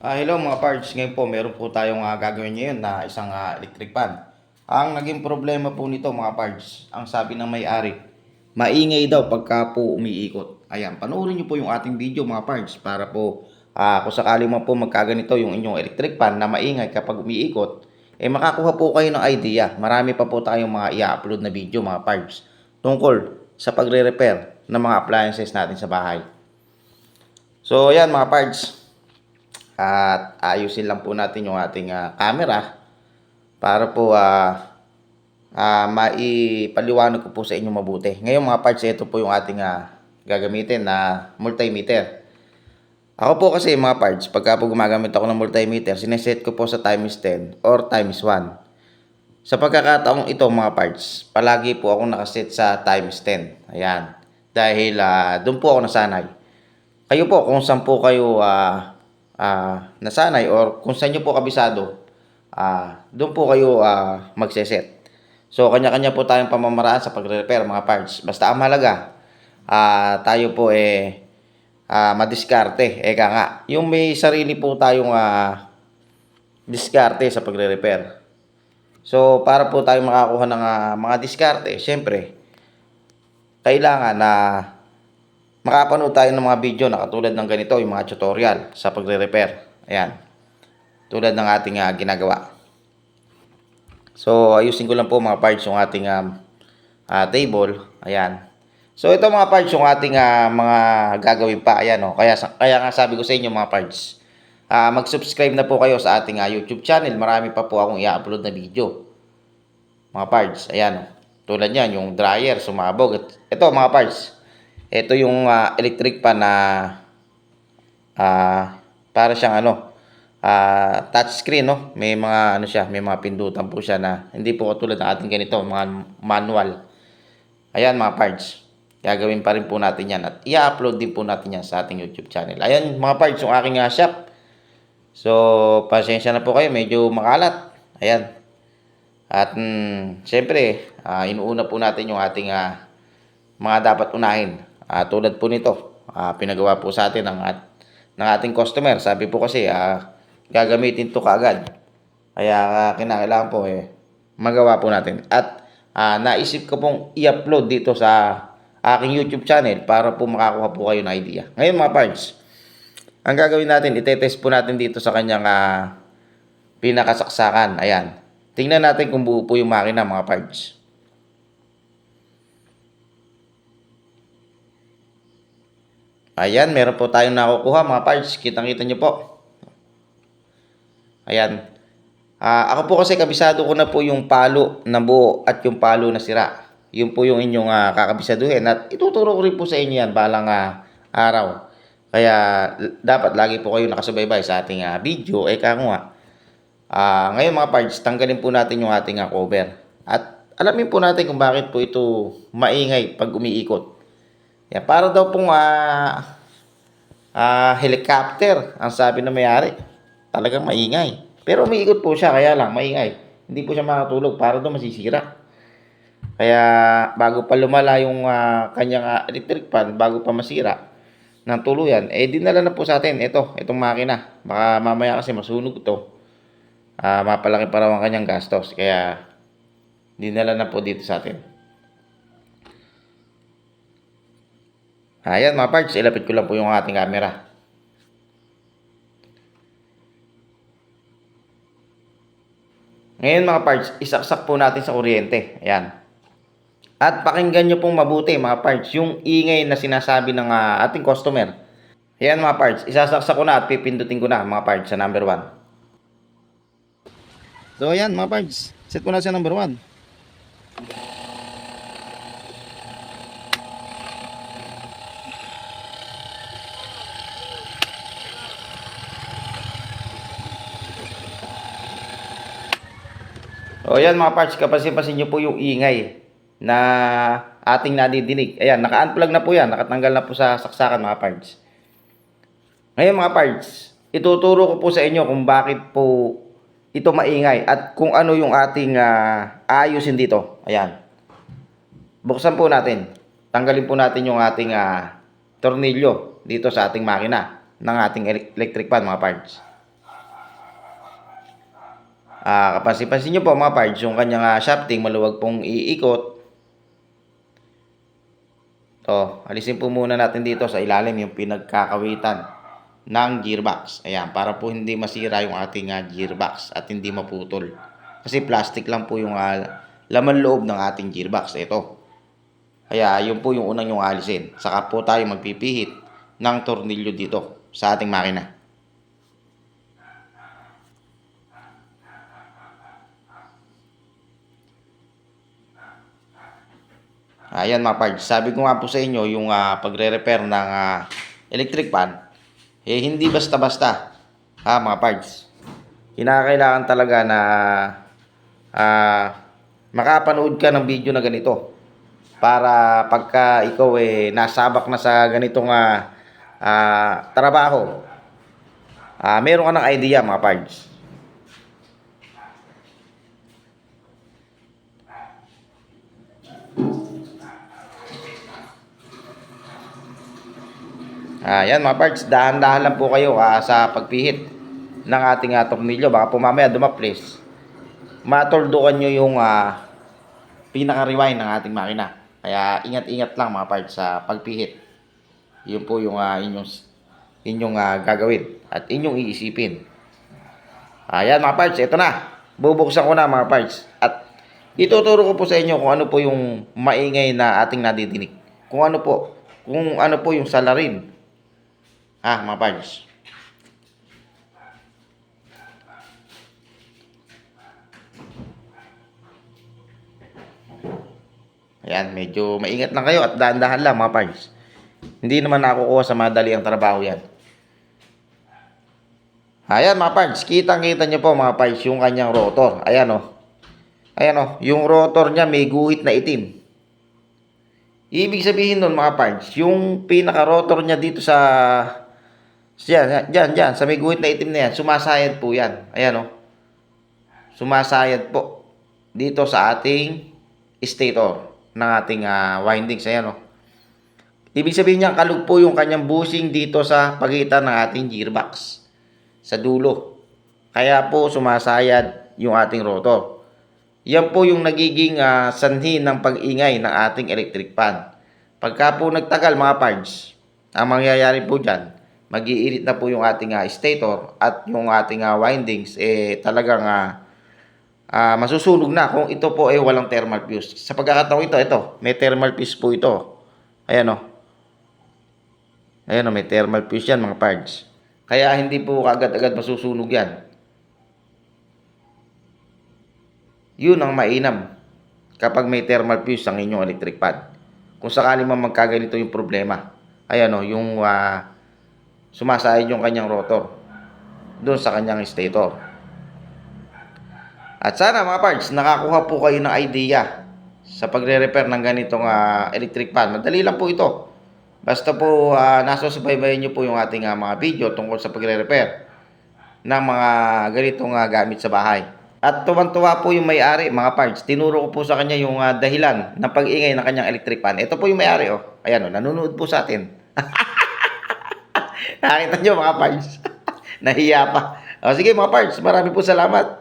Ah, hello mga parts. Ngayon po, meron po tayong ah, gagawin ngayon na isang ah, electric fan. Ang naging problema po nito mga parts, ang sabi ng may-ari, maingay daw pagka po umiikot. Ayan, panoorin niyo po yung ating video mga parts para po ah, kung sakali man po magkaganito yung inyong electric fan na maingay kapag umiikot, eh makakuha po kayo ng idea. Marami pa po tayong mga i-upload na video mga parts tungkol sa pagre-repair ng mga appliances natin sa bahay. So, ayan mga parts, at ayusin lang po natin yung ating ah, camera para po ah ah, maipaliwanag ko po sa inyo mabuti. Ngayon mga parts, ito po yung ating ah, gagamitin na multimeter. Ako po kasi mga parts, pagka po gumagamit ako ng multimeter, sineset ko po sa times 10 or times 1. Sa pagkakataong ito mga parts, palagi po ako nakaset sa times 10. Ayan. Dahil ah, doon po ako nasanay. Kayo po, kung saan po kayo ah, ah, nasanay or kung saan nyo po kabisado, ah, doon po kayo ah, magseset. So, kanya-kanya po tayong pamamaraan sa pagre-repair mga parts. Basta ang mahalaga, ah, tayo po eh, ah, madiskarte. Eka nga, yung may sarili po tayong ah, diskarte sa pagre-repair. So, para po tayo makakuha ng ah, mga diskarte, syempre, kailangan na makapanood tayo ng mga video na katulad ng ganito, yung mga tutorial sa pagre-repair. Ayan. Tulad ng ating ah, ginagawa. So, ayusin ko lang po mga parts yung ating um, ah, table. Ayan. So, ito mga parts yung ating ah, mga gagawin pa. Ayan, oh. Kaya, kaya nga sabi ko sa inyo mga parts, ah, mag-subscribe na po kayo sa ating ah, YouTube channel. Marami pa po akong i-upload na video. Mga parts. Ayan, oh. Tulad yan, yung dryer, sumabog. Ito mga parts. Ito yung ah, electric pan na ah, para siyang ano, ah, touchscreen, no? May mga ano siya, may mga pindutan po siya na hindi po katulad ng ating ganito, mga manual. Ayan mga parts. Gagawin pa rin po natin yan at i-upload din po natin yan sa ating YouTube channel. Ayan mga parts, yung aking ah, shop. So, pasensya na po kayo, medyo makalat. Ayan. At mm, siyempre, ah, inuuna po natin yung ating ah, mga dapat unahin. Ah, tulad po nito, ah, pinagawa po sa atin ng, at, ng ating customer. Sabi po kasi, ah, gagamitin to kaagad. Kaya ah, kinakailangan po eh, magawa po natin. At ah, naisip ko pong i-upload dito sa aking YouTube channel para po makakuha po kayo ng idea. Ngayon mga parts, ang gagawin natin, itetest po natin dito sa kanyang ah, pinakasaksakan. Ayan. Tingnan natin kung buo po yung makina mga parts. Ayan, meron po tayong nakukuha mga parts. Kitang-kita nyo po. Ayan. Ah, ako po kasi kabisado ko na po yung palo na buo at yung palo na sira. Yun po yung inyong ah, kakabisaduhin. At ituturo ko rin po sa inyo yan balang ah, araw. Kaya dapat lagi po kayo nakasubaybay sa ating ah, video. Eh kaya nga, Ah, ngayon mga parts, tanggalin po natin yung ating ah, cover. At alamin po natin kung bakit po ito maingay pag umiikot. Yan, para daw pong ah, ah, helicopter, ang sabi ng may-ari. Talagang maingay. Pero umiikot po siya, kaya lang maingay. Hindi po siya makatulog, para daw masisira. Kaya bago pa lumala yung ah, kanyang ah, electric fan, bago pa masira ng tuluyan, eh dinala na po sa atin ito, itong makina. Baka mamaya kasi masunog to ah mapalaki pa raw ang kanyang gastos. Kaya, dinala na po dito sa atin. Ayan mga parts, ilapit ko lang po yung ating camera. Ngayon mga parts, isaksak po natin sa kuryente. Ayan. At pakinggan nyo pong mabuti mga parts, yung ingay na sinasabi ng ah, ating customer. Ayan mga parts, isasaksak ko na at pipindutin ko na mga parts sa number 1. So ayan mga parts, set ko na siya number 1. O ayan mga parts, kapasin-pasin nyo po yung ingay na ating nadidinig. Ayan, naka-unplug na po yan, nakatanggal na po sa saksakan mga parts. Ngayon mga parts, ituturo ko po sa inyo kung bakit po ito maingay at kung ano yung ating ah, ayusin dito. Ayan. Buksan po natin. Tanggalin po natin yung ating ah, tornilyo dito sa ating makina ng ating ele- electric fan mga parts. Ah, kapansin-pansin nyo po mga parts, yung kanyang ah, shafting maluwag pong iikot. To, alisin po muna natin dito sa ilalim yung pinagkakawitan ng gearbox. Ayan, para po hindi masira yung ating ah, gearbox at hindi maputol. Kasi plastic lang po yung ah, laman loob ng ating gearbox. Ito. Kaya yun po yung unang yung alisin. Saka po tayo magpipihit ng tornilyo dito sa ating makina. Ayan mga parts, sabi ko nga po sa inyo yung ah, pagre-repair ng ah, electric fan, eh hindi basta-basta. Ha mga parts. Kinakailangan talaga na ah, makapanood ka ng video na ganito para pagka ikaw eh nasabak na sa ganitong ah, ah, trabaho, ah, meron ka ng idea mga parts. Ayan mga parts, dahan-dahan lang po kayo ah, sa pagpihit ng ating uh, tornilyo. Baka po mamaya dumaplis. Matoldukan nyo yung ah, pinaka-rewind ng ating makina. Kaya ingat-ingat lang mga parts sa pagpihit. Yun po yung ah, inyong, inyong ah, gagawin at inyong iisipin. Ayan mga parts, ito na. Bubuksan ko na mga parts. At ituturo ko po sa inyo kung ano po yung maingay na ating nadidinig. Kung ano po, kung ano po yung salarin Ah, mga parts. Ayan, medyo maingat lang kayo at dahan-dahan lang mga parts. Hindi naman nakukuha sa madali ang trabaho yan. Ayan mga parts, kitang-kita nyo po mga parts yung kanyang rotor. Ayan o. Oh. Ayan o, oh. yung rotor niya may guhit na itim. Ibig sabihin nun mga parts, yung pinaka-rotor niya dito sa Diyan, diyan, diyan, sa may guhit na itim na yan, sumasayad po yan. Ayan o. Oh. Sumasayad po dito sa ating stator ng ating uh, windings. Ayan o. Oh. Ibig sabihin niya, kalug po yung kanyang bushing dito sa pagitan ng ating gearbox. Sa dulo. Kaya po sumasayad yung ating rotor. Yan po yung nagiging uh, sanhi ng pag-ingay ng ating electric fan. Pagka po nagtagal mga parts, ang mangyayari po dyan, magiirit na po yung ating uh, stator at yung ating uh, windings eh talagang uh, uh, masusunog na kung ito po ay eh, walang thermal fuse. Sa pagkakataon ito, ito, may thermal fuse po ito. Ayan o. Oh. Ayan o, oh, may thermal fuse yan mga parts. Kaya hindi po agad-agad masusunog yan. Yun ang mainam kapag may thermal fuse ang inyong electric pad. Kung sakali man magkaganito yung problema. Ayan o, oh, yung uh, sumasayad yung kanyang rotor doon sa kanyang stator. At sana mga parts, nakakuha po kayo ng idea sa pagre-repair ng ganitong uh, electric fan. Madali lang po ito. Basta po uh, nasusubaybayan nyo po yung ating uh, mga video tungkol sa pagre-repair ng mga ganitong uh, gamit sa bahay. At tuwan-tuwa po yung may-ari, mga parts. Tinuro ko po sa kanya yung uh, dahilan ng pag-ingay ng kanyang electric fan. Ito po yung may-ari, oh. Ayan, oh, nanonood po sa atin. Nakita nyo mga parts. Nahiya pa. O, sige mga parts, marami po salamat.